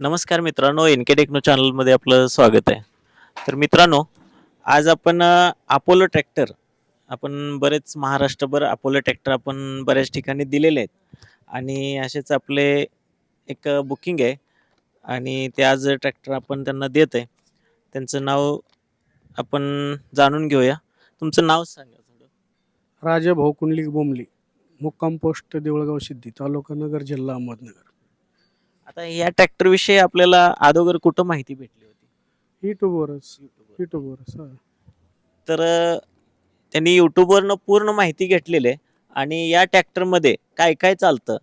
नमस्कार मित्रांनो N K techno चॅनलमध्ये आपलं स्वागत आहे. तर मित्रांनो आज आपण अपोलो ट्रॅक्टर आपण बरेच महाराष्ट्रभर अपोलो ट्रॅक्टर आपण बऱ्याच ठिकाणी दिलेले आहेत. आणि असेच आपले एक बुकिंग आहे आणि ते आज ट्रॅक्टर आपण त्यांना देत आहे. त्यांचं नाव आपण जाणून घेऊया. तुमचं नाव सांगा थोडं राजा भाऊ कुंडलिक बोंबली मुक्काम पोस्ट देवळगाव सिद्धी तालुका नगर जिल्हा अहमदनगर. आता या ट्रॅक्टरविषयी आपल्याला अगोदर कुठं माहिती भेटली होती? युट्यूबवरच युट्यूबवरच हा. तर अ, त्यांनी यूट्यूबवरनं पूर्ण माहिती घेतलेली आहे. आणि या ट्रॅक्टरमध्ये काय काय चालतं?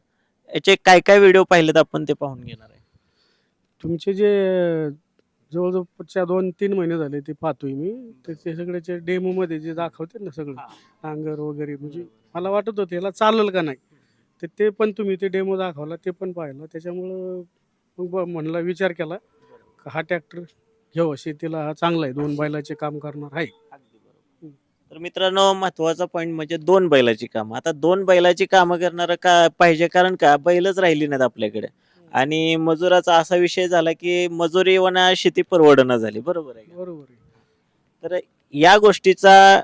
याचे काय काय व्हिडिओ पाहिलेत आपण ते पाहून घेणार आहे. तुमचे जे जवळजवळच्या दोन तीन महिने झाले ते पाहतोय मी. तर ते सगळ्याचे डेमो मध्ये जे दाखवते ना सगळं नांगर वगैरे म्हणजे मला वाटत होतं याला चालेल का नाही. तर ते पण तुम्ही ते डेमो दाखवला ते पण पाहिलं. त्याच्यामुळं मग ब- म्हणला विचार केला का हा ट्रॅक्टर घेऊ शेतीला हा चांगला आहे. दोन बैलाचे काम करणार आहे. तर मित्रांनो महत्त्वाचा पॉईंट म्हणजे दोन बैलाची कामं. आता दोन बैलाची कामं करणारं का पाहिजे? कारण का? बैलच राहिली नाहीत आपल्याकडे. आणि मजुराचा असा विषय झाला की मजुरी वना शेती परवडणं झाली. बरोबर आहे का? बरोबर आहे. तर या गोष्टीचा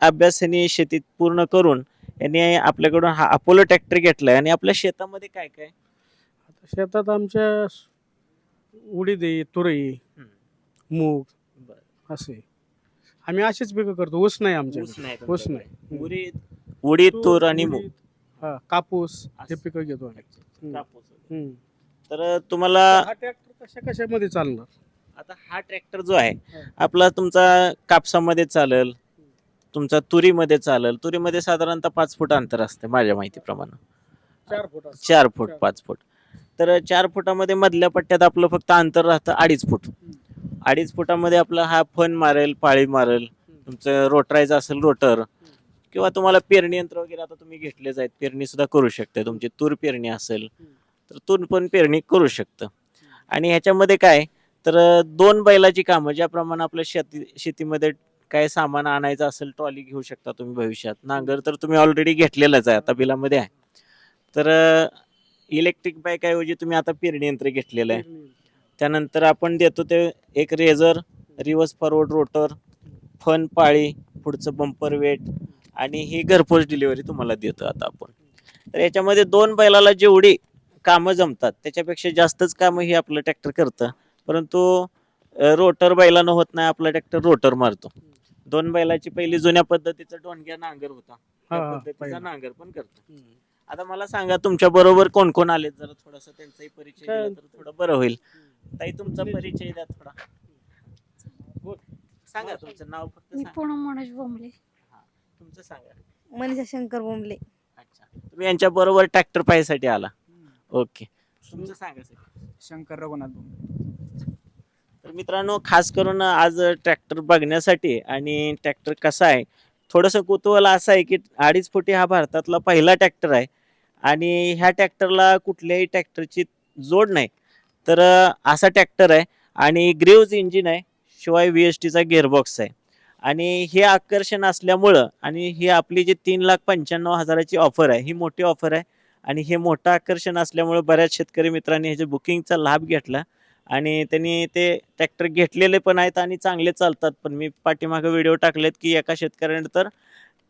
अभ्यास यांनी शेतीत पूर्ण करून यांनी आपल्याकडून हा अपोलो ट्रॅक्टर घेतलाय. आणि आपल्या शेतामध्ये काय काय? आता शेतात आमच्या उडीद आहे तुरई मूग असे. आम्ही असेच पिकं करतो. ऊस नाही आमच्या ऊस नाही ऊस नाही. उडीद उडीद तूर आणि मूग. उडीद, हा कापूस हे असं. पिकं घेतो आम्ही. हम्म. कापूस. हम्म. तर तुम्हाला हा ट्रॅक्टर कशा कशामध्ये चालणार? आता हा ट्रॅक्टर जो आहे आपला तुमचा कापसामध्ये चालेल. तुमचा तुरीमध्ये चालेल. तुरीमध्ये साधारणतः पाच फूट अंतर असते माझ्या माहितीप्रमाणे. चार फुट चार फूट. पाच फूट. तर चार फुटामध्ये मधल्या पट्ट्यात आपलं फक्त अंतर राहतं अडीच फूट. अडीच फुटामध्ये आपला हा फन मारेल पाळी मारेल तुमचं रोटरायचं असेल रोटर किंवा तुम्हाला पेरणी यंत्र वगैरे आता तुम्ही घेतलेच आहेत. पेरणी सुद्धा करू शकते. तुमची तूर पेरणी असेल तर तूर पण पेरणी करू शकतं. आणि ह्याच्यामध्ये काय? तर दोन बैलाची कामं ज्याप्रमाणे आपल्या शेती शेतीमध्ये काय सामान आणायचं असेल ट्रॉली घेऊ शकता तुम्ही भविष्यात. नांगर तर तुम्ही ऑलरेडी घेतलेलंच आहे आता बिलामध्ये आहे. तर इलेक्ट्रिक बाईक ऐवजी तुम्ही आता पेरणी यंत्र घेतलेलं आहे. त्यानंतर आपण देतो ते एक रेझर रिव्हर्स फॉरवर्ड रोटर फन पाळी पुढचं बंपर वेट आणि ही घरपोच डिलिव्हरी तुम्हाला देतो आता आपण. तर याच्यामध्ये दोन बैलाला जेवढी कामं जमतात त्याच्यापेक्षा जास्तच कामं ही आपलं ट्रॅक्टर करतं. परंतु रोटर बैलानं होत नाही आपला ट्रॅक्टर रोटर मारतो. दोन बैलाची पहिली जुन्या पद्धतीचा डोंग्या नांगर होता. त्या हा, हा, पद्धतीचा पहिला. नांगर पण करतो. आता मला सांगा तुमच्या बरोबर कोण कोण आलेत? जरा थोडासा त्यांचाही परिचय काय- दिला तर थोडं बरं होईल. ताई तुमचा परिचय द्या थोडा. बोल. सांगा तुमचं नाव फक्त मी सांगा. पूनम मनोज बोंबले. तुमचं सांगा. मनीषा शंकर बोंबले. अच्छा. तुम्ही यांच्या बरोबर ट्रॅक्टर पाहायसाठी आला. ओके. तुमचं सांगा सर शंकर रघुनाथ बोंबले. मित्रांनो खास करून आज ट्रॅक्टर बघण्यासाठी आणि ट्रॅक्टर कसा आहे थोडंसं कुतूहल असं आहे की अडीच फुटी हा भारतातला पहिला ट्रॅक्टर आहे आणि ह्या ट्रॅक्टरला कुठल्याही ट्रॅक्टरची जोड नाही. तर असा ट्रॅक्टर आहे आणि ग्रीव्ज इंजिन आहे शिवाय व्ही एस टीचा गिअरबॉक्स आहे. आणि हे आकर्षण असल्यामुळं आणि ही आपली जी तीन लाख पंच्याण्णव हजाराची ऑफर आहे ही मोठी ऑफर आहे आणि हे मोठं आकर्षण असल्यामुळं बऱ्याच शेतकरी मित्रांनी ह्याच्या बुकिंगचा लाभ घेतला. आणि त्यांनी ते ट्रॅक्टर घेतलेले पण आहेत आणि चांगले चालतात. पण मी पाठीमागे व्हिडिओ टाकलेत की एका शेतकऱ्याने तर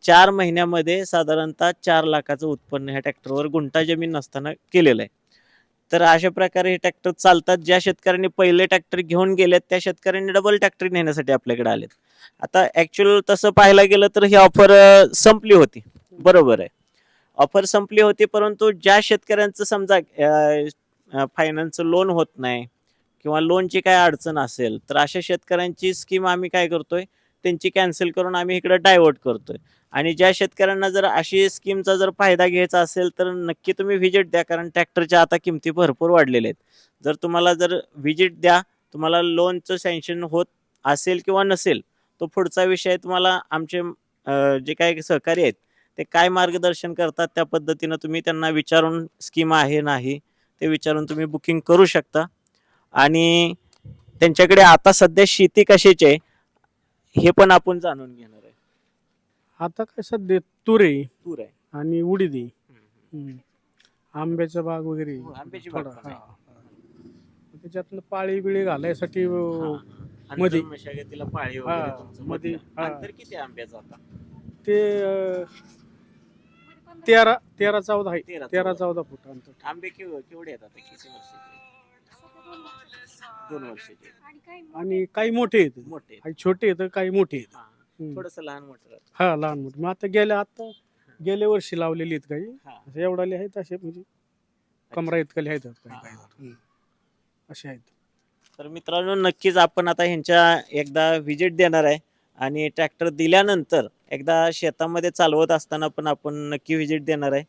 चार महिन्यामध्ये साधारणतः चार लाखाचं उत्पन्न ह्या ट्रॅक्टरवर गुंठा जमीन नसताना केलेलं आहे. तर अशा प्रकारे हे ट्रॅक्टर चालतात. ज्या शेतकऱ्यांनी पहिले ट्रॅक्टर घेऊन गेलेत त्या शेतकऱ्यांनी डबल ट्रॅक्टर नेण्यासाठी आपल्याकडे आलेत. आता ॲक्च्युअल तसं पाहायला गेलं तर ही ऑफर संपली होती. बरोबर आहे. ऑफर संपली होती परंतु ज्या शेतकऱ्यांचं समजा फायनान्स लोन होत नाही किंवा लोनची काय अडचण असेल तर अशा शेतकऱ्यांची स्कीम आम्ही काय करतोय? त्यांची कॅन्सल करून आम्ही इकडे डायव्हर्ट करतोय. आणि ज्या शेतकऱ्यांना जर अशी स्कीमचा जर फायदा घ्यायचा असेल तर नक्की तुम्ही व्हिजिट द्या कारण ट्रॅक्टरच्या आता किमती भरपूर वाढलेल्या आहेत. जर तुम्हाला जर व्हिजिट द्या तुम्हाला लोनचं सँक्शन होत असेल किंवा नसेल तो पुढचा विषय तुम्हाला आमचे जे काही सहकारी आहेत ते काय मार्गदर्शन करतात त्या पद्धतीनं तुम्ही त्यांना विचारून स्कीम आहे नाही ते विचारून तुम्ही बुकिंग करू शकता. आणि त्यांच्याकडे आता सध्या शेती कशाची आहे हे पण आपण जाणून घेणार आहे आता काय सध्या तूर तूर आहे आणि उडीद हम्म. आंब्याचा बाग वगैरे हो, आंब्याची बाग थोडा, पण आहे. हा. त्याच्यातनं पाळी बिळी घालायसाठी अं. मध्ये. मशागतीला पाळी हा, तुमचं मध्ये, मधलं. हा. अंतर किती आंब्याचं आता ते अं, तेरा तेरा चौदा आहे तेरा तेरा चौदा. चौदा फूट अंतर आंबे केव- केवढे आहेत आता किती वर्षाचे दोन वर्षाचे आणि काही मोठे आहेत. मोठे काही छोटे आहेत काही मोठे आहेत. हम्म. थोडस लहान मोठं राहतं. हा लहान मोठे. मग आता गेल्या आता गेल्या वर्षी लावलेली आहेत काही. हा. असे एवढाले आहेत असे म्हणजे कमरा इतकले आहेत काही काही हा. हम्म. असे आहेत. तर मित्रांनो नक्कीच आपण आता ह्यांच्या एकदा व्हिजिट देणार आहे. आणि ट्रॅक्टर दिल्यानंतर एकदा शेतामध्ये चालवत असताना पण आपण नक्की व्हिजिट देणार आहे.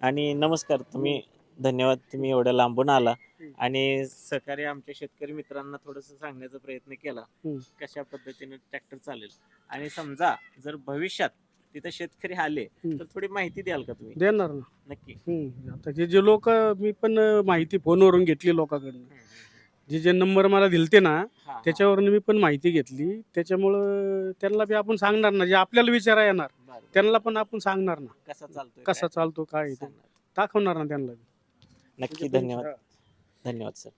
आणि नमस्कार तुम्ही धन्यवाद तुम्ही एवढ्या लांबून आला. आणि सहकारी आमच्या शेतकरी मित्रांना थोडस सांगण्याचा प्रयत्न केला हम्म. कशा पद्धतीने ट्रॅक्टर चालेल आणि समजा जर भविष्यात तिथे शेतकरी आले हम्म. तर थोडी माहिती द्याल का तुम्ही देणार ना नक्की हम्म. आता जे जे लोक मी पण माहिती फोनवरून घेतली लोकांकडनं जे जे नंबर मला दिलते ना हा, हा. त्याच्यावरून मी पण माहिती घेतली त्याच्यामुळं त्यांना बी आपण सांगणार ना जे आपल्याला विचारा येणार बरं, बरं. त्यांना पण आपण सांगणार ना कसा चालतोय कसा काय? चालतो काय आहे ते. सांगणार. दाखवणार ना त्यांना बी. नक्की म्हणजे धन्यवाद हा. धन्यवाद सर